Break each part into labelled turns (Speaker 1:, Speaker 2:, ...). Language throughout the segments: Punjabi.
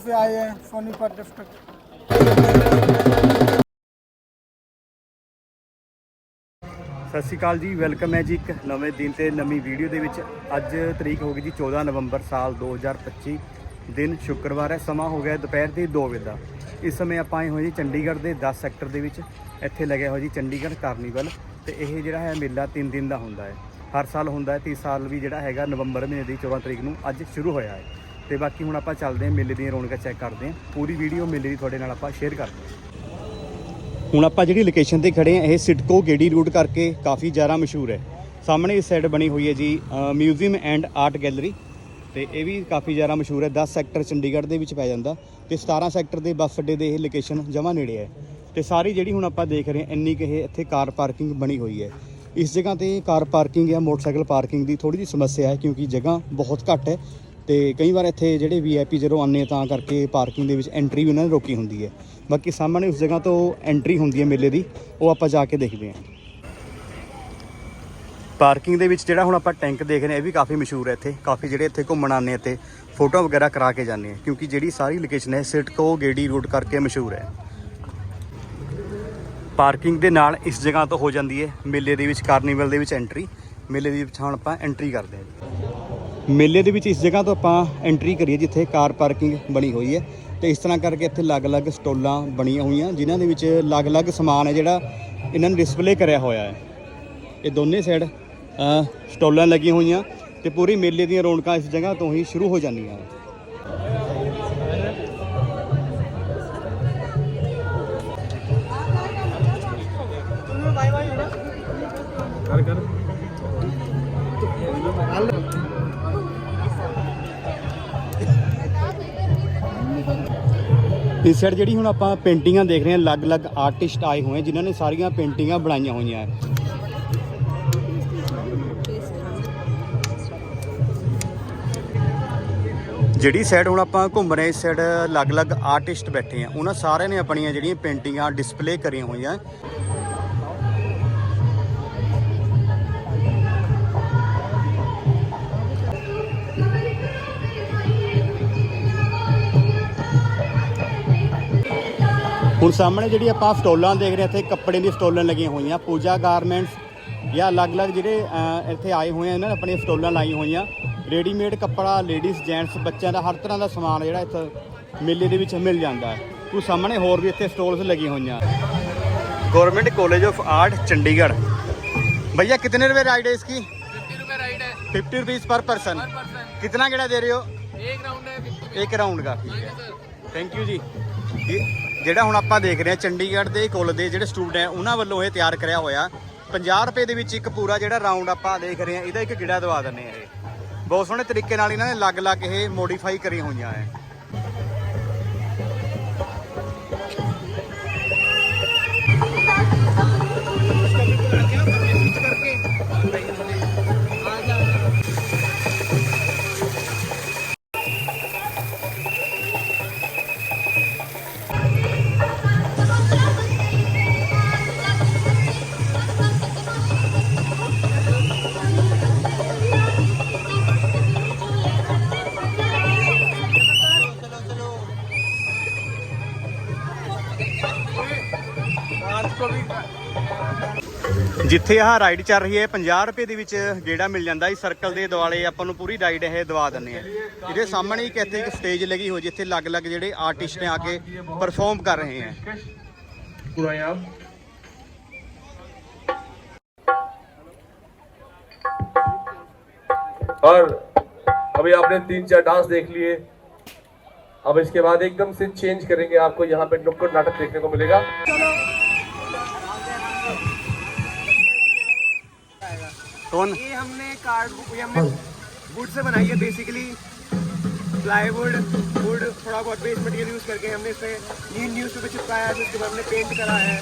Speaker 1: से आए हैं सोनीपत डिस्ट्रिक्ट
Speaker 2: ਸਤਿ ਸ਼੍ਰੀ ਅਕਾਲ ਜੀ ਵੈਲਕਮ ਹੈ ਜੀ ਇੱਕ ਨਵੇਂ ਦਿਨ ਤੇ ਨਵੀਂ ਵੀਡੀਓ ਦੇ ਵਿੱਚ ਅੱਜ ਤਰੀਕ ਹੋ ਗਈ ਜੀ 14 ਨਵੰਬਰ ਸਾਲ 2025 ਦਿਨ ਸ਼ੁੱਕਰਵਾਰ ਹੈ ਸਮਾਂ ਹੋ ਗਿਆ ਦੁਪਹਿਰ ਦੇ 2 ਵਜੇ ਦਾ ਇਸ ਸਮੇਂ ਆਪਾਂ ਆਏ ਹੋਏ ਜੀ ਚੰਡੀਗੜ੍ਹ ਦੇ 10 ਸੈਕਟਰ ਦੇ ਵਿੱਚ ਇੱਥੇ ਲੱਗਿਆ ਹੋਇਆ ਜੀ ਚੰਡੀਗੜ੍ਹ ਕਾਰਨੀਵਲ ਤੇ ਇਹ ਜਿਹੜਾ ਹੈ ਮੇਲਾ 3 ਦਿਨ ਦਾ ਹੁੰਦਾ ਹੈ ਹਰ ਸਾਲ ਹੁੰਦਾ ਹੈ ਤੇ ਇਸ ਸਾਲ ਵੀ ਜਿਹੜਾ ਹੈਗਾ ਨਵੰਬਰ ਮਹੀਨੇ ਦੀ 14 ਤਰੀਕ ਨੂੰ ਅੱਜ ਸ਼ੁਰੂ ਹੋਇਆ ਹੈ ਤੇ ਬਾਕੀ ਹੁਣ ਆਪਾਂ ਚੱਲਦੇ ਹਾਂ, ਮੇਲੇ ਦੀਆਂ ਰੌਣਕਾਂ ਚੈੱਕ ਕਰਦੇ ਹਾਂ। ਪੂਰੀ ਵੀਡੀਓ ਮੇਲੇ ਦੀ ਤੁਹਾਡੇ ਨਾਲ ਆਪਾਂ ਸ਼ੇਅਰ ਕਰਦੇ ਹਾਂ। ਹੁਣ ਆਪਾਂ ਜਿਹੜੀ ਲੋਕੇਸ਼ਨ ਤੇ ਖੜੇ ਆ ਇਹ ਸਿਟਕੋ ਗੇੜੀ ਰੂਟ ਕਰਕੇ ਕਾਫੀ ਜ਼ਿਆਦਾ ਮਸ਼ਹੂਰ ਹੈ। ਸਾਹਮਣੇ ਇਸ ਸਾਈਡ ਬਣੀ ਹੋਈ ਹੈ ਜੀ ਮਿਊਜ਼ੀਅਮ ਐਂਡ ਆਰਟ ਗੈਲਰੀ ਤੇ ਇਹ ਵੀ ਕਾਫੀ ਜ਼ਿਆਦਾ ਮਸ਼ਹੂਰ ਹੈ। 10 ਸੈਕਟਰ ਚੰਡੀਗੜ੍ਹ ਦੇ ਵਿੱਚ ਪੈ ਜਾਂਦਾ ਤੇ 17 ਸੈਕਟਰ ਦੇ ਬੱਸ ਅੱਡੇ ਦੇ ਇਹ ਲੋਕੇਸ਼ਨ ਜਮਾ ਨੇੜੇ ਹੈ। ਤੇ ਸਾਰੀ ਜਿਹੜੀ ਹੁਣ ਆਪਾਂ ਦੇਖ ਰਹੇ ਹਾਂ, ਇੰਨੀ ਕਿ ਇਹ ਇੱਥੇ ਕਾਰ ਪਾਰਕਿੰਗ ਬਣੀ ਹੋਈ ਹੈ। ਇਸ ਜਗ੍ਹਾ ਤੇ ਕਾਰ ਪਾਰਕਿੰਗ ਜਾਂ ਮੋਟਰਸਾਈਕਲ ਪਾਰਕਿੰਗ ਦੀ ਥੋੜੀ ਜਿਹੀ ਸਮੱਸਿਆ ਹੈ ਕਿਉਂਕਿ ਜਗ੍ਹਾ ਬਹੁਤ ਘੱਟ ਹੈ। ਤੇ ਕਈ ਵਾਰ ਇੱਥੇ ਜਿਹੜੇ ਵੀਆਈਪੀ ਜਦੋਂ ਆਉਂਦੇ ਆ, ਤਾਂ ਕਰਕੇ ਪਾਰਕਿੰਗ ਦੇ ਵਿੱਚ ਐਂਟਰੀ ਵੀ ਉਹਨਾਂ ਨੇ ਰੋਕੀ ਹੁੰਦੀ ਹੈ। ਬਾਕੀ ਸਾਹਮਣੇ ਉਸ ਜਗ੍ਹਾ ਤੋਂ ਐਂਟਰੀ ਹੁੰਦੀ ਹੈ ਮੇਲੇ ਦੀ, ਉਹ ਆਪਾਂ ਜਾ ਕੇ ਦੇਖਦੇ ਹਾਂ। ਪਾਰਕਿੰਗ ਦੇ ਵਿੱਚ ਜਿਹੜਾ ਹੁਣ ਆਪਾਂ ਟੈਂਕ ਦੇਖ ਰਹੇ ਹਾਂ, ਇਹ ਵੀ ਕਾਫੀ ਮਸ਼ਹੂਰ ਹੈ ਇੱਥੇ। ਕਾਫੀ ਜਿਹੜੇ ਇੱਥੇ ਘੁੰਮਣ ਆਉਂਦੇ ਇੱਥੇ ਫੋਟੋ ਵਗੈਰਾ ਕਰਾ ਕੇ ਜਾਂਦੇ ਆ, ਕਿਉਂਕਿ ਜਿਹੜੀ ਸਾਰੀ ਲੋਕੇਸ਼ਨ ਹੈ ਸਿਟਕੋ ਗੇੜੀ ਰੋਡ ਕਰਕੇ ਮਸ਼ਹੂਰ ਹੈ। ਪਾਰਕਿੰਗ ਦੇ ਨਾਲ ਇਸ ਜਗ੍ਹਾ ਤੋਂ ਹੋ ਜਾਂਦੀ ਹੈ ਮੇਲੇ ਦੇ ਵਿੱਚ ਕਾਰਨੀਵਲ ਦੇ ਵਿੱਚ ਐਂਟਰੀ ਮੇਲੇ ਦੇ ਵਿੱਚ ਹੁਣ ਆਪਾਂ ਐਂਟਰੀ ਕਰਦੇ ਹਾਂ। ਮੇਲੇ ਦੇ ਵਿੱਚ ਇਸ ਜਗ੍ਹਾ ਤੋਂ ਆਪਾਂ ਐਂਟਰੀ ਕਰੀਏ ਜਿੱਥੇ ਕਾਰ ਪਾਰਕਿੰਗ ਬਣੀ ਹੋਈ ਹੈ ਤੇ ਇਸ ਤਰ੍ਹਾਂ ਕਰਕੇ ਇੱਥੇ ਅਲੱਗ-ਅਲੱਗ ਸਟੋਲਾਂ ਬਣੀਆਂ ਹੋਈਆਂ, ਜਿਨ੍ਹਾਂ ਦੇ ਵਿੱਚ ਅਲੱਗ-ਅਲੱਗ ਸਮਾਨ ਹੈ ਜਿਹੜਾ ਇਹਨਾਂ ਨੇ ਡਿਸਪਲੇ ਕਰਿਆ ਹੋਇਆ ਹੈ। ਇਹ ਦੋਨੇ ਸਾਈਡ ਸਟੋਲਾਂ ਲੱਗੀਆਂ ਹੋਈਆਂ ਤੇ ਪੂਰੀ ਮੇਲੇ ਦੀਆਂ ਰੌਣਕਾਂ ਇਸ ਜਗ੍ਹਾ ਤੋਂ ਹੀ ਸ਼ੁਰੂ ਹੋ ਜਾਂਦੀਆਂ ਇਸ ਸਾਈਡ ਜਿਹੜੀ ਹੁਣ ਆਪਾਂ ਪੇਂਟਿੰਗਾਂ ਦੇਖ ਰਹੇ ਹਾਂ, ਅਲੱਗ-ਅਲੱਗ ਆਰਟਿਸਟ ਆਏ ਹੋਏ ਆ, ਜਿਨ੍ਹਾਂ ਨੇ ਸਾਰੀਆਂ ਪੇਂਟਿੰਗਾਂ ਬਣਾਈਆਂ ਹੋਈਆਂ ਹੈ ਜਿਹੜੀ ਸਾਈਡ ਹੁਣ ਆਪਾਂ ਘੁੰਮ ਰਹੇ, ਇਸ ਸਾਈਡ ਅਲੱਗ-ਅਲੱਗ ਆਰਟਿਸਟ ਬੈਠੇ ਆ, ਉਹਨਾਂ ਸਾਰਿਆਂ ਨੇ ਆਪਣੀਆਂ ਜਿਹੜੀਆਂ ਪੇਂਟਿੰਗਾਂ ਡਿਸਪਲੇ ਕਰੀਆਂ ਹੋਈਆਂ। ਹੁਣ ਸਾਹਮਣੇ ਜਿਹੜੀ ਆਪਾਂ ਸਟੋਲਾਂ ਦੇਖ ਰਹੇ ਹਾਂ ਇੱਥੇ ਕੱਪੜੇ ਦੀ ਸਟੋਲਾਂ ਲੱਗੀਆਂ ਹੋਈਆਂ ਪੂਜਾ ਗਾਰਮੈਂਟਸ ਜਾਂ ਅਲੱਗ-ਅਲੱਗ ਜਿਹੜੇ ਅਹ, ਇੱਥੇ ਆਏ ਹੋਏ ਆ ਇਹਨਾਂ ਨੇ ਆਪਣੀਆਂ ਸਟੋਲਾਂ ਲਾਈ ਹੋਈਆਂ ਰੈਡੀਮੇਡ ਕੱਪੜਾ ਲੇਡੀਜ਼ ਜੈਂਟਸ ਬੱਚਿਆਂ ਦਾ ਹਰ ਤਰ੍ਹਾਂ ਦਾ ਸਮਾਨ ਜਿਹੜਾ ਇੱਥੇ ਮੇਲੇ ਦੇ ਵਿੱਚ ਮਿਲ ਜਾਂਦਾ ਹੈ ਉਹ ਸਾਹਮਣੇ ਹੋਰ ਵੀ ਇੱਥੇ ਸਟੋਲਸ ਲੱਗੀਆਂ ਹੋਈਆਂ government college of art Chandigarh भैया कितने रुपए राइड है इसकी
Speaker 3: फिफ्टी रुपए राइड है
Speaker 2: fifty rupees per person
Speaker 3: per person
Speaker 2: कितना गेड़ा दे रहे हो
Speaker 3: एक राउंड है 50
Speaker 2: ਇੱਕ ਰਾਉਂਡ ਦਾ ਠੀਕ ਹੈ
Speaker 3: सर
Speaker 2: ਥੈਂਕ ਯੂ ਜੀ ਇਹ ਜਿਹੜਾ ਹੁਣ ਆਪਾਂ ਦੇਖ ਰਹੇ ਹਾਂ, ਚੰਡੀਗੜ੍ਹ ਦੇ ਕਾਲਜ ਦੇ ਜਿਹੜੇ ਸਟੂਡੈਂਟ ਹੈ, ਉਹਨਾਂ ਵੱਲੋਂ ਇਹ ਤਿਆਰ ਕਰਿਆ ਹੋਇਆ। 50 ਰੁਪਏ ਦੇ ਵਿੱਚ ਇੱਕ ਪੂਰਾ ਜਿਹੜਾ ਰਾਉਂਡ ਆਪਾਂ ਦੇਖ ਰਹੇ ਹਾਂ, ਇਹਦਾ ਇੱਕ ਗਿੜਾ ਦਵਾ ਦਿੰਨੇ ਆ ਇਹ। ਬਹੁਤ ਸੋਹਣੇ ਤਰੀਕੇ ਨਾਲ ਇਹਨਾਂ ਨੇ ਅਲੱਗ-ਅਲੱਗ ਇਹ ਮੋਡੀਫਾਈ ਕਰੀਆਂ ਹੋਈਆਂ ਹੈ। ਜਿੱਥੇ ਆਹ ਰਾਈਡ ਚੱਲ ਰਹੀ ਹੈ 50 ਰੁਪਏ ਦੇ ਵਿੱਚ ਗੇੜਾ ਮਿਲ ਜਾਂਦਾ ਇਸ ਸਰਕਲ ਦੇ ਦੁਆਲੇ ਆਪਾਂ ਨੂੰ ਪੂਰੀ ਰਾਈਡ ਇਹ ਦਵਾ ਦਿੰਨੇ ਆ ਇਹਦੇ ਸਾਹਮਣੇ ਇੱਕ ਇੱਥੇ ਇੱਕ ਸਟੇਜ ਲੱਗੀ ਹੋਈ ਜਿੱਥੇ ਅਲੱਗ-ਅਲੱਗ ਜਿਹੜੇ ਆਰਟਿਸਟ ਨੇ ਆ ਕੇ ਪਰਫਾਰਮ ਕਰ ਰਹੇ ਹੈ
Speaker 4: पूरा यहाँ और अभी आपने तीन चार डांस देख लिए अब इसके बाद एकदम से चेंज करेंगे आपको यहाँ पे नुक्कड़ नाटक देखने को मिलेगा
Speaker 2: कौन?
Speaker 1: ये हमने कार्ड ये हमने वुड से बनाई है बेसिकली प्लाईवुड वुड थोड़ा बहुत वेस्ट मटेरियल यूज़ करके हमने इसमें नीम न्यूज़ पेपर चिपकाया है उसके बाद हमने पेंट करा है।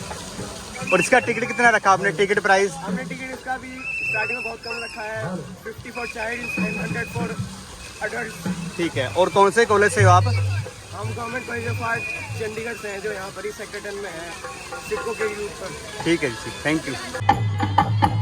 Speaker 2: और इसका टिकट कितना रखा आपने? टिकट प्राइस
Speaker 1: हमने टिकट इसका भी स्टार्टिंग में बहुत कम रखा है। Fifty for child and hundred for adult
Speaker 2: ठीक है और कौन से कॉलेज से हो आप?
Speaker 1: हम government college of art Chandigarh से हैं जो यहाँ पर ही सेक्रेटन में है सिक्को के यूथ पर
Speaker 2: ठीक है जी थैंक यू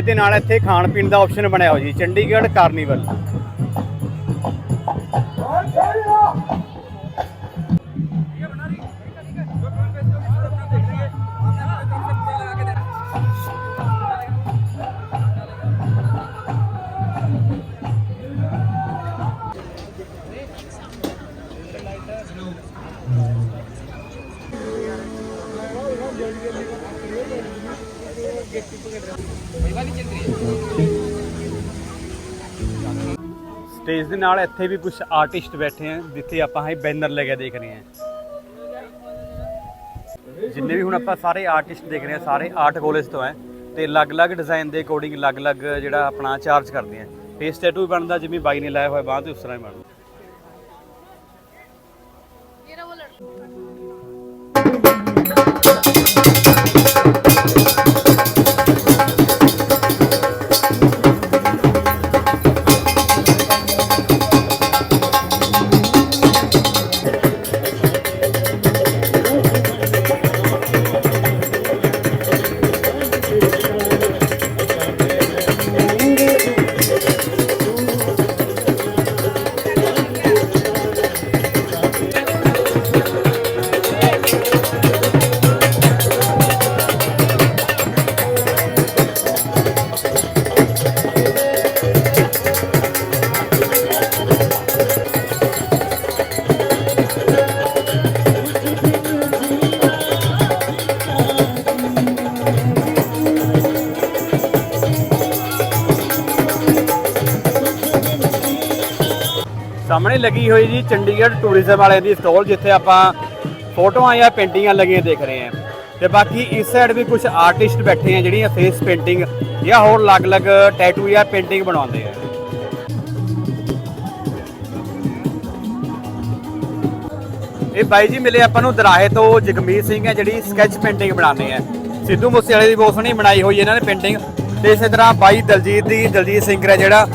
Speaker 2: ਸਟੇਜ ਨਾਲ ਇੱਥੇ ਖਾਣ ਪੀਣ ਦਾ ਆਪਸ਼ਨ ਬਣਿਆ ਹੋਇਆ ਜੀ ਚੰਡੀਗੜ੍ਹ ਕਾਰਨੀਵਲ ਨਾਲ ਇੱਥੇ ਵੀ ਕੁਝ ਆਰਟਿਸਟ ਬੈਠੇ ਆ, ਜਿੱਥੇ ਆਪਾਂ ਇਹ ਬੈਨਰ ਲਗਾ ਦੇਖ ਰਹੇ ਹਾਂ ਜਿੰਨੇ ਵੀ ਹੁਣ ਆਪਾਂ ਸਾਰੇ ਆਰਟਿਸਟ ਦੇਖ ਰਹੇ ਹਾਂ ਸਾਰੇ ਆਰਟ ਕਾਲਜ ਤੋਂ ਹੈ ਤੇ ਅਲੱਗ-ਅਲੱਗ ਡਿਜ਼ਾਈਨ ਦੇ ਅਕੋਰਡਿੰਗ ਅਲੱਗ-ਅਲੱਗ ਜਿਹੜਾ ਆਪਣਾ ਚਾਰਜ ਕਰਦੇ ਆ। ਫੇਸ ਟੈਟੂ ਵੀ ਬਣਦਾ, ਜਿਵੇਂ ਬਾਈ ਨੇ ਲਾਇਆ ਹੋਇਆ, ਬਾਂਹ ਤੇ ਉਸ ਤਰ੍ਹਾਂ ਹੀ ਬਣਦਾ। ਸਾਹਮਣੇ ਲੱਗੀ ਹੋਈ ਜੀ ਚੰਡੀਗੜ੍ਹ ਟੂਰਿਜ਼ਮ ਵਾਲਿਆਂ ਦੀ ਸਟਾਲ ਜਿੱਥੇ ਆਪਾਂ ਫੋਟੋਆਂ ਜਾਂ ਪੇਂਟਿੰਗਾਂ ਲੱਗੀਆਂ ਦੇਖ ਰਹੇ ਹਾਂ। ਤੇ ਬਾਕੀ ਇਸ ਸਾਈਡ ਵੀ ਕੁਝ ਆਰਟਿਸਟ ਬੈਠੇ ਆ, ਜਿਹੜੀਆਂ ਫੇਸ ਪੇਂਟਿੰਗ ਜਾਂ ਹੋਰ ਅਲੱਗ-ਅਲੱਗ ਟੈਟੂ ਜਾਂ ਪੇਂਟਿੰਗ ਬਣਾਉਂਦੇ ਆ। ਇਹ ਬਾਈ ਜੀ ਮਿਲੇ ਆਪਾਂ ਨੂੰ ਦਰਾਹੇ ਤੋਂ ਜਗਮੀਤ ਸਿੰਘ ਹੈ ਜਿਹੜੀ ਸਕੈਚ ਪੇਂਟਿੰਗ ਬਣਾਉਂਦੇ ਆ। ਸਿੱਧੂ ਮੂਸੇਵਾਲੇ ਦੀ ਬਹੁਤ ਸੋਹਣੀ ਬਣਾਈ ਹੋਈ ਹੈ ਇਹਨਾਂ ਨੇ ਪੇਂਟਿੰਗ ਤੇ ਇਸੇ ਤਰ੍ਹਾਂ ਬਾਈ ਦਲਜੀਤ ਦੀ, ਦਲਜੀਤ ਸਿੰਘ ਹੈ ਜਿਹੜਾ,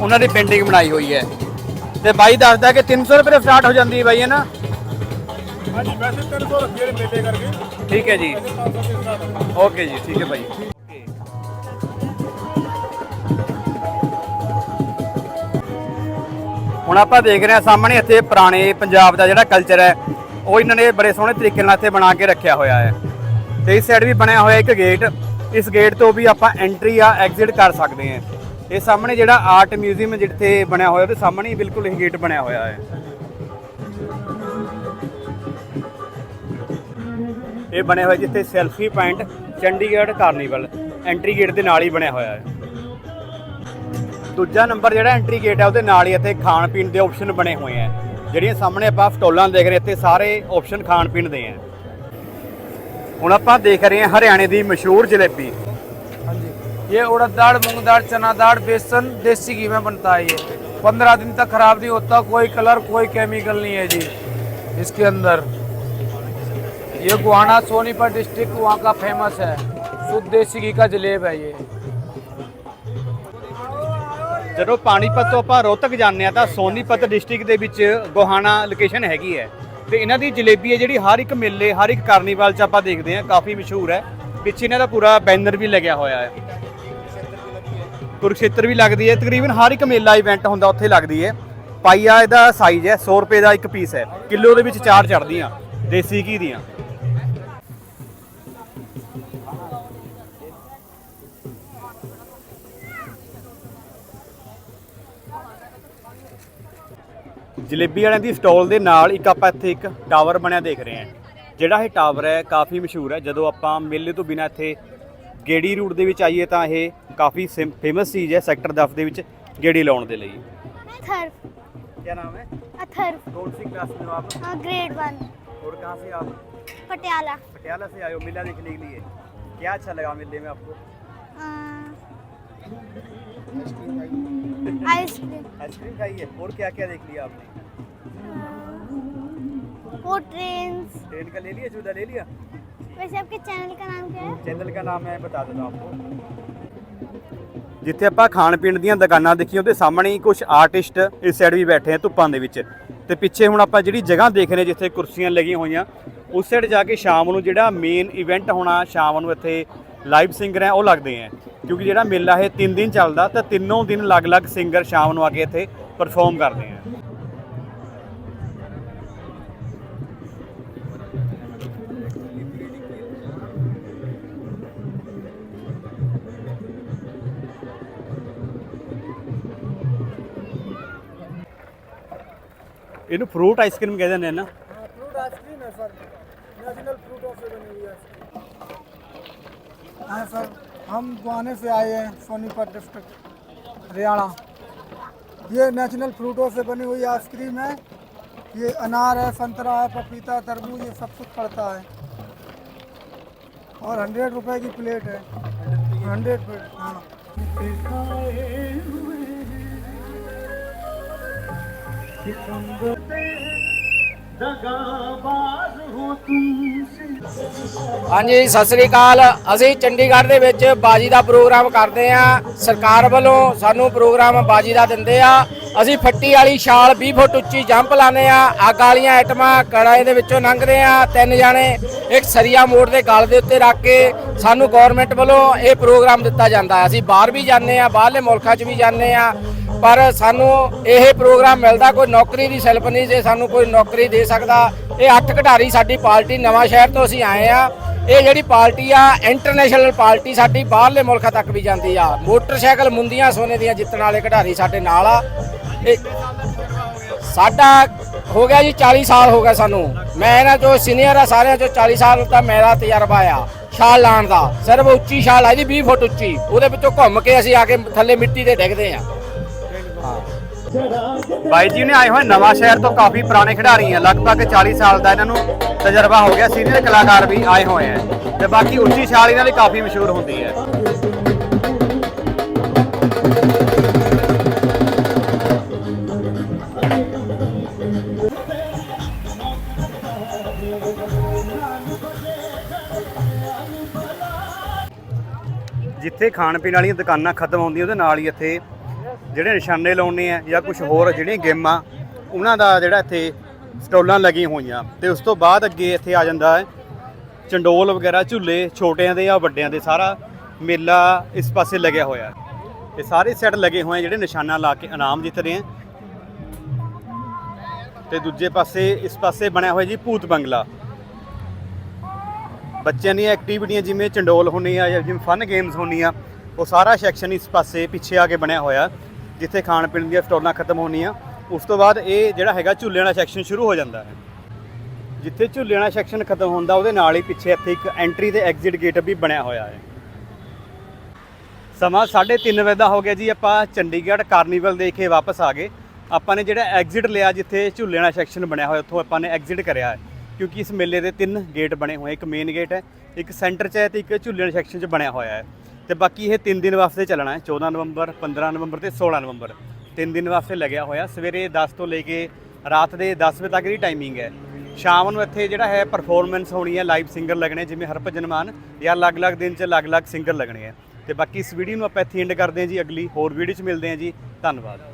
Speaker 2: ਉਹਨਾਂ ਦੀ ਪੇਂਟਿੰਗ ਬਣਾਈ ਹੋਈ ਹੈ। ਤੇ ਬਾਈ ਦੱਸਦਾ ਕਿ 300 ਰੁਪਏ ਤੋਂ ਸਟਾਰਟ ਹੋ ਜਾਂਦੀ ਹੈ ਬਾਈ ਹੈ ਨਾ?
Speaker 5: ਹਾਂਜੀ ਵੈਸੇ 300 ਰੱਖੇ ਨੇ ਮੇਲੇ ਕਰਕੇ।
Speaker 2: ਠੀਕ ਹੈ ਜੀ।
Speaker 5: 500 ਦੇ ਸਟਾਰਟ
Speaker 2: ਓਕੇ ਜੀ ਠੀਕ ਹੈ ਭਾਈ ਹੁਣ ਆਪਾਂ ਦੇਖ ਰਹੇ ਹਾਂ ਸਾਹਮਣੇ ਇੱਥੇ ਪੁਰਾਣੇ ਪੰਜਾਬ ਦਾ ਜਿਹੜਾ ਕਲਚਰ ਹੈ ਉਹ ਇਹਨਾਂ ਨੇ ਬੜੇ ਸੋਹਣੇ ਤਰੀਕੇ ਨਾਲ ਇੱਥੇ ਬਣਾ ਕੇ ਰੱਖਿਆ ਹੋਇਆ ਹੈ। ਤੇ ਇਸ ਸਾਈਡ ਵੀ ਬਣਿਆ ਹੋਇਆ ਇੱਕ ਗੇਟ ਇਸ ਗੇਟ ਤੋਂ ਵੀ ਆਪਾਂ ਐਂਟਰੀ ਆ ਐਗਜ਼ਿਟ ਕਰ ਸਕਦੇ ਹਾਂ। ਇਹ ਸਾਹਮਣੇ ਜਿਹੜਾ ਆਰਟ ਮਿਊਜ਼ੀਅਮ ਜਿੱਥੇ ਬਣਿਆ ਹੋਇਆ, ਉਹਦੇ ਸਾਹਮਣੇ ਹੀ ਬਿਲਕੁਲ ਇਹ ਗੇਟ ਬਣਿਆ ਹੋਇਆ ਹੈ। ਇਹ ਬਣਿਆ ਹੋਇਆ ਜਿੱਥੇ selfie point, Chandigarh carnival, entry gate ਦੇ ਨਾਲ ਹੀ ਬਣਿਆ ਹੋਇਆ ਹੈ। ਦੂਜਾ ਨੰਬਰ ਜਿਹੜਾ ਐਂਟਰੀ ਗੇਟ ਹੈ, ਉਹਦੇ ਨਾਲ ਹੀ ਇੱਥੇ ਖਾਣ ਪੀਣ ਦੇ ਆਪਸ਼ਨ ਬਣੇ ਹੋਏ ਆ ਜਿਹੜੀਆਂ ਸਾਹਮਣੇ ਆਪਾਂ ਸਟੋਲਾਂ ਦੇਖ ਰਹੇ ਇੱਥੇ ਸਾਰੇ ਆਪਸ਼ਨ ਖਾਣ ਪੀਣ ਦੇ ਆ ਹੁਣ ਆਪਾਂ ਦੇਖ ਰਹੇ ਹਾਂ ਹਰਿਆਣੇ ਦੀ ਮਸ਼ਹੂਰ ਜਲੇਬੀ।
Speaker 6: ये उड़द दाल मूंग दाल चना दाल बेसन देसी घी में बनता है ये पंद्रह दिन तक खराब नहीं होता कोई कलर कोई केमिकल नहीं है जी इसके अंदर ये गुहाना सोनीपत डिस्ट्रिक्ट वहाँ का फेमस है शुद्ध देसी घी का जलेब है ये
Speaker 2: ਜਦੋਂ ਪਾਣੀਪਤ ਤੋਂ ਆਪਾਂ ਰੋਹਤਕ ਜਾਂਦੇ ਆ ਤਾਂ ਸੋਨੀਪਤ ਡਿਸਟ੍ਰਿਕਟ ਦੇ ਵਿੱਚ ਗੋਹਾਣਾ ਲੋਕੇਸ਼ਨ ਹੈਗੀ ਹੈ ਤੇ ਇਹਨਾਂ ਦੀ ਜਲੇਬੀ ਹੈ ਜਿਹੜੀ ਹਰ ਇੱਕ ਮੇਲੇ ਹਰ ਇੱਕ ਕਾਰਨੀਵਲ 'ਚ ਆਪਾਂ ਦੇਖਦੇ ਆ ਕਾਫੀ ਮਸ਼ਹੂਰ ਹੈ ਪਿੱਛੇ ਇਹਨਾਂ ਦਾ ਪੂਰਾ ਬੈਨਰ ਵੀ ਲੱਗਿਆ ਹੋਇਆ ਹੈ ਕੁਰੂਕਸ਼ੇਤਰ ਵੀ ਲੱਗਦੀ ਹੈ। ਤਕਰੀਬਨ ਹਰ ਇੱਕ ਮੇਲਾ ਇਵੈਂਟ ਹੁੰਦਾ, ਉੱਥੇ ਲੱਗਦੀ ਹੈ। ਪਾਈਆ ਇਹਦਾ ਸਾਈਜ਼ ਹੈ 100 ਰੁਪਏ ਦਾ ਇੱਕ ਪੀਸ ਹੈ। ਕਿਲੋ ਦੇ ਵਿੱਚ ਚਾਰ ਚੜਦੀਆਂ ਦੇਸੀ ਘੀ ਦੀਆਂ। ਜਲੇਬੀ ਵਾਲਿਆਂ ਦੀ ਸਟਾਲ ਦੇ ਨਾਲ ਇੱਕ ਆਪਾਂ ਇੱਥੇ ਇੱਕ ਟਾਵਰ ਬਣਿਆ ਦੇਖ ਰਹੇ ਹਾਂ। ਜਿਹੜਾ ਇਹ ਟਾਵਰ ਹੈ, ਕਾਫੀ ਮਸ਼ਹੂਰ ਹੈ। ਜਦੋਂ ਆਪਾਂ ਮੇਲੇ ਤੋਂ ਬਿਨਾਂ ਇੱਥੇ ਗੇੜੀ ਰੂਟ ਦੇ ਵਿੱਚ ਆਈਏ ਤਾਂ ਇਹ ਕਾਫੀ ਫੇਮਸ ਚੀਜ਼ ਹੈ ਸੈਕਟਰ 10 ਦੇ ਵਿੱਚ ਗੇੜੀ ਲਾਉਣ ਦੇ ਲਈ
Speaker 7: अथर्व
Speaker 2: क्या नाम है
Speaker 7: अथर्व
Speaker 2: कौन सी क्लास में हो आप
Speaker 7: हाँ ग्रेड वन
Speaker 2: और कहाँ से आप
Speaker 7: पटियाला
Speaker 2: पटियाला से आए हो मेला देखने के लिए क्या अच्छा लगा मेले में आपको
Speaker 7: आइसक्रीम
Speaker 2: आइसक्रीम खाई है और क्या क्या देख लिया आपने
Speaker 7: वो ट्रेन
Speaker 2: ट्रेन का ले लिया झूला ले लिया
Speaker 7: वैसे आपके चैनल का नाम क्या है
Speaker 2: ਚੈਨਲ ਦਾ ਨਾਮ ਮੈਂ ਬਤਾ ਦਿੰਦਾ ਆਪਕੋ ਜਿੱਥੇ ਆਪਾਂ ਖਾਣ ਪੀਣ ਦੀਆਂ ਦੁਕਾਨਾਂ ਦੇਖੀਆਂ ਉਹਦੇ ਸਾਹਮਣੇ ਹੀ ਕੁਝ ਆਰਟਿਸਟ ਇਸ ਸਾਈਡ ਵੀ ਬੈਠੇ ਆ ਧੁੱਪਾਂ ਦੇ ਵਿੱਚ ਤੇ ਪਿੱਛੇ ਹੁਣ ਆਪਾਂ ਜਿਹੜੀ ਜਗ੍ਹਾ ਦੇਖ ਰਹੇ ਜਿੱਥੇ ਕੁਰਸੀਆਂ ਲੱਗੀਆਂ ਹੋਈਆਂ ਉਸ ਸਾਈਡ ਜਾ ਕੇ ਸ਼ਾਮ ਨੂੰ ਜਿਹੜਾ ਮੇਨ ਇਵੈਂਟ ਹੋਣਾ ਸ਼ਾਮ ਨੂੰ ਇੱਥੇ ਲਾਈਵ ਸਿੰਗਰ ਹੈ ਉਹ ਲੱਗਦੇ ਹੈ ਕਿਉਂਕਿ ਜਿਹੜਾ ਮੇਲਾ ਇਹ 3 ਦਿਨ ਚੱਲਦਾ ਤਾਂ ਤਿੰਨੋਂ ਦਿਨ ਅਲੱਗ-ਅਲੱਗ ਸਿੰਗਰ ਸ਼ਾਮ ਨੂੰ ਆ ਕੇ ਇੱਥੇ ਪਰਫਾਰਮ ਕਰਦੇ ਹੈ ਇਹਨੂੰ ਫਰੂਟ ਆਈਸਕ੍ਰੀਮ ਕਹਿੰਦੇ ਨੇ ਨਾ
Speaker 5: फ्रूट आइसक्रीम है सर नेशनल फ्रूटों से बनी हुई आइसक्रीम हाँ सर हम गुआने से आए हैं सोनीपत डिस्ट्रिक्ट हरियाणा ये नेशनल फ्रूटों से बनी हुई आइसक्रीम है ये अनार है संतरा है पपीता तरबूज ये सब कुछ पड़ता है और हंड्रेड रुपए की प्लेट है हंड्रेड प्लेट हाँ
Speaker 6: ਹਾਂਜੀ, ਸਤਿ ਸ੍ਰੀ ਅਕਾਲ। ਅਸੀਂ ਚੰਡੀਗੜ੍ਹ ਦੇ ਵਿੱਚ ਬਾਜੀ ਦਾ ਪ੍ਰੋਗਰਾਮ ਕਰਦੇ ਆ ਸਰਕਾਰ ਵੱਲੋਂ ਸਾਨੂੰ ਪ੍ਰੋਗਰਾਮ ਬਾਜੀ ਦਾ ਦਿੰਦੇ ਆ। ਅਸੀਂ ਫੱਟੀ ਵਾਲੀ ਛਾਲ 20 ਫੁੱਟ ਉੱਚੀ ਜੰਪ ਲਾਉਂਦੇ ਆ ਅੱਗ ਵਾਲੀਆਂ ਆਈਟਮਾਂ ਕੜਾਏ ਦੇ ਵਿੱਚੋਂ ਲੰਘਦੇ ਆ ਤਿੰਨ ਜਾਣੇ ਇੱਕ ਸਰੀਆ ਮੋੜ ਦੇ ਗਲ ਦੇ ਉੱਤੇ ਰੱਖ ਕੇ ਸਾਨੂੰ ਗਵਰਨਮੈਂਟ ਵੱਲੋਂ ਇਹ ਪ੍ਰੋਗਰਾਮ ਦਿੱਤਾ ਜਾਂਦਾ ਹੈ। ਅਸੀਂ ਬਾਹਰ ਵੀ ਜਾਂਦੇ ਆ ਬਾਹਰਲੇ ਮੁਲਕਾਂ 'ਚ ਵੀ ਜਾਂਦੇ ਆ ਪਰ ਸਾਨੂੰ ਇਹ ਪ੍ਰੋਗਰਾਮ ਮਿਲਦਾ ਕੋਈ ਨੌਕਰੀ ਦੀ ਸੈਲਫ ਨਹੀਂ ਜੇ ਸਾਨੂੰ ਕੋਈ ਨੌਕਰੀ ਦੇ ਸਕਦਾ। ਇਹ ਅੱਠ ਖਿਡਾਰੀ ਸਾਡੀ ਪਾਰਟੀ ਨਵਾਂ ਸ਼ਹਿਰ ਤੋਂ ਅਸੀਂ ਆਏ ਆ। ਇਹ ਜਿਹੜੀ ਪਾਰਟੀ ਆ ਇੰਟਰਨੈਸ਼ਨਲ ਪਾਰਟੀ ਸਾਡੀ ਬਾਹਰਲੇ ਮੁਲਕਾਂ ਤੱਕ ਵੀ ਜਾਂਦੀ ਆ। ਮੋਟਰਸਾਈਕਲ ਮੁੰਦੀਆਂ ਸੋਨੇ ਦੀਆਂ ਜਿੱਤਣ ਵਾਲੇ ਖਿਡਾਰੀ ਸਾਡੇ ਨਾਲ ਆ। ਸਾਡਾ ਹੋ ਗਿਆ ਜੀ 40 ਸਾਲ ਹੋ ਗਿਆ ਸਾਨੂੰ। ਮੈਂ ਇਹਨਾਂ ਚੋਂ ਸੀਨੀਅਰ ਆ ਸਾਰਿਆਂ ਚੋਂ 40 ਸਾਲ ਦਾ ਮੇਰਾ ਤਜਰਬਾ ਆ, ਛਾਲ ਲਾਣ ਦਾ। ਸਿਰਫ ਉੱਚੀ ਛਾਲ ਆ ਜੀ 20 ਫੁੱਟ ਉੱਚੀ। ਉਹਦੇ ਵਿੱਚੋਂ ਘੁੰਮ ਕੇ ਅਸੀਂ ਆ ਕੇ ਥੱਲੇ ਮਿੱਟੀ ਤੇ ਡਿੱਗਦੇ ਆ।
Speaker 2: ਬਾਈ ਜੀ ਨੇ ਆਏ ਹੋਏ ਨਵਾਂ ਸ਼ਹਿਰ ਤੋਂ ਕਾਫੀ ਪੁਰਾਣੇ ਖਿਡਾਰੀ ਆ। ਲਗਭਗ 40 ਸਾਲ ਦਾ ਇਹਨਾਂ ਨੂੰ ਤਜਰਬਾ ਹੋ ਗਿਆ। ਸੀਨੀਅਰ ਕਲਾਕਾਰ ਵੀ ਆਏ ਹੋਏ ਆ। ਤੇ ਬਾਕੀ ਉੱਚੀ ਛਾਲ ਇਹਨਾਂ ਦੀ ਕਾਫੀ ਮਸ਼ਹੂਰ ਹੁੰਦੀ ਹੈ। ਜਿੱਥੇ ਖਾਣ ਪੀਣ ਵਾਲੀਆਂ ਦੁਕਾਨਾਂ ਖਤਮ ਹੁੰਦੀਆਂ, ਉਹਦੇ ਨਾਲ ਹੀ ਇੱਥੇ ਜਿਹੜੇ ਨਿਸ਼ਾਨੇ ਲਾਉਣੇ ਆ ਜਾਂ ਕੁਝ ਹੋਰ ਜਿਹੜੀਆਂ ਗੇਮਾਂ, ਉਹਨਾਂ ਦਾ ਜਿਹੜਾ ਇੱਥੇ ਸਟਾਲਾਂ ਲੱਗੀਆਂ ਹੋਈਆਂ। ਤੇ ਉਸ ਤੋਂ ਬਾਅਦ ਅੱਗੇ ਇੱਥੇ ਆ ਜਾਂਦਾ ਹੈ ਚੰਡੋਲ ਵਗੈਰਾ, ਝੂਲੇ ਛੋਟਿਆਂ ਦੇ ਜਾਂ ਵੱਡਿਆਂ ਦੇ, ਸਾਰਾ ਮੇਲਾ ਇਸ ਪਾਸੇ ਲੱਗਿਆ ਹੋਇਆ ਹੈ। ਇਹ ਸਾਰੇ ਸੈੱਟ ਲੱਗੇ ਹੋਏ ਆ ਜਿਹੜੇ ਨਿਸ਼ਾਨਾ ਲਾ ਕੇ ਇਨਾਮ ਜਿੱਤ ਰਹੇ ਆ। ਤੇ ਦੂਜੇ ਪਾਸੇ, ਇਸ ਪਾਸੇ ਬਣਿਆ ਹੋਇਆ ਜੀ ਭੂਤ ਬੰਗਲਾ। ਬੱਚਿਆਂ ਦੀਆਂ ਐਕਟੀਵਿਟੀਆਂ ਜਿਵੇਂ ਚੰਡੋਲ ਹੁੰਦੀ ਆ ਜਾਂ ਜਿਵੇਂ ਫਨ ਗੇਮਸ ਹੁੰਦੀਆਂ, ਉਹ ਸਾਰਾ ਸੈਕਸ਼ਨ ਇਸ ਪਾਸੇ ਪਿੱਛੇ ਆ ਕੇ ਬਣਿਆ ਹੋਇਆ। ਜਿੱਥੇ ਖਾਣ ਪੀਣ ਦੀਆਂ ਸਟਾਲਾਂ ਖਤਮ ਹੋਣੀਆਂ, ਉਸ ਤੋਂ ਬਾਅਦ ਇਹ ਜਿਹੜਾ ਹੈਗਾ ਝੂਲੇ ਵਾਲਾ ਸੈਕਸ਼ਨ ਸ਼ੁਰੂ ਹੋ ਜਾਂਦਾ ਹੈ। ਜਿੱਥੇ ਝੂਲੇ ਵਾਲਾ ਸੈਕਸ਼ਨ ਖਤਮ ਹੁੰਦਾ, ਉਹਦੇ ਨਾਲ ਹੀ ਪਿੱਛੇ ਇੱਥੇ ਇੱਕ ਐਂਟਰੀ ਤੇ ਐਗਜ਼ਿਟ ਗੇਟ ਵੀ ਬਣਿਆ ਹੋਇਆ ਹੈ। ਸਮਾਂ 3:30 ਵਜੇ ਦਾ ਹੋ ਗਿਆ ਜੀ, ਆਪਾਂ ਚੰਡੀਗੜ੍ਹ ਕਾਰਨੀਵਲ ਦੇਖ ਕੇ ਵਾਪਸ ਆ ਗਏ। ਆਪਾਂ ਨੇ ਜਿਹੜਾ ਐਗਜ਼ਿਟ ਲਿਆ ਜਿੱਥੇ ਝੂਲੇ ਵਾਲਾ ਸੈਕਸ਼ਨ ਬਣਿਆ ਹੋਇਆ, ਉੱਥੋਂ ਆਪਾਂ ਨੇ ਐਗਜ਼ਿਟ ਕਰਿਆ ਹੈ। ਕਿਉਂਕਿ ਇਸ ਮੇਲੇ ਦੇ ਤਿੰਨ ਗੇਟ ਬਣੇ ਹੋਏ, ਇੱਕ ਮੇਨ ਗੇਟ ਹੈ, ਇੱਕ ਸੈਂਟਰ 'ਚ ਹੈ ਤੇ ਇੱਕ ਝੂਲੇ ਵਾਲੇ ਸੈਕਸ਼ਨ 'ਚ ਬਣਿਆ ਹੋਇਆ ਹੈ। ਤੇ ਬਾਕੀ ਇਹ 3 ਦਿਨ ਵਾਸਤੇ ਚੱਲਣਾ ਹੈ 14 ਨਵੰਬਰ 15 ਨਵੰਬਰ ਤੇ 16 ਨਵੰਬਰ। 3 ਦਿਨ ਵਾਸਤੇ ਲੱਗਿਆ ਹੋਇਆ, ਸਵੇਰੇ 10 ਤੋਂ ਲੈ ਕੇ ਰਾਤ ਦੇ 10 ਵਜੇ ਤੱਕ ਦੀ ਟਾਈਮਿੰਗ ਹੈ। ਸ਼ਾਮ ਨੂੰ ਇੱਥੇ ਜਿਹੜਾ ਹੈ ਪਰਫਾਰਮੈਂਸ ਹੋਣੀ ਹੈ ਲਾਈਵ ਸਿੰਗਰ ਲੱਗਣੇ, ਜਿਵੇਂ ਹਰਭਜਨ ਮਾਨ, ਜਾਂ ਅਲੱਗ-ਅਲੱਗ ਦਿਨ 'ਚ ਅਲੱਗ-ਅਲੱਗ ਸਿੰਗਰ ਲੱਗਣੇ ਹੈ। ਤੇ ਬਾਕੀ ਇਸ ਵੀਡੀਓ ਨੂੰ ਆਪਾਂ ਇੱਥੇ ਐਂਡ ਕਰਦੇ ਹਾਂ ਜੀ, ਅਗਲੀ ਹੋਰ ਵੀਡੀਓ 'ਚ ਮਿਲਦੇ ਹਾਂ ਜੀ। ਧੰਨਵਾਦ।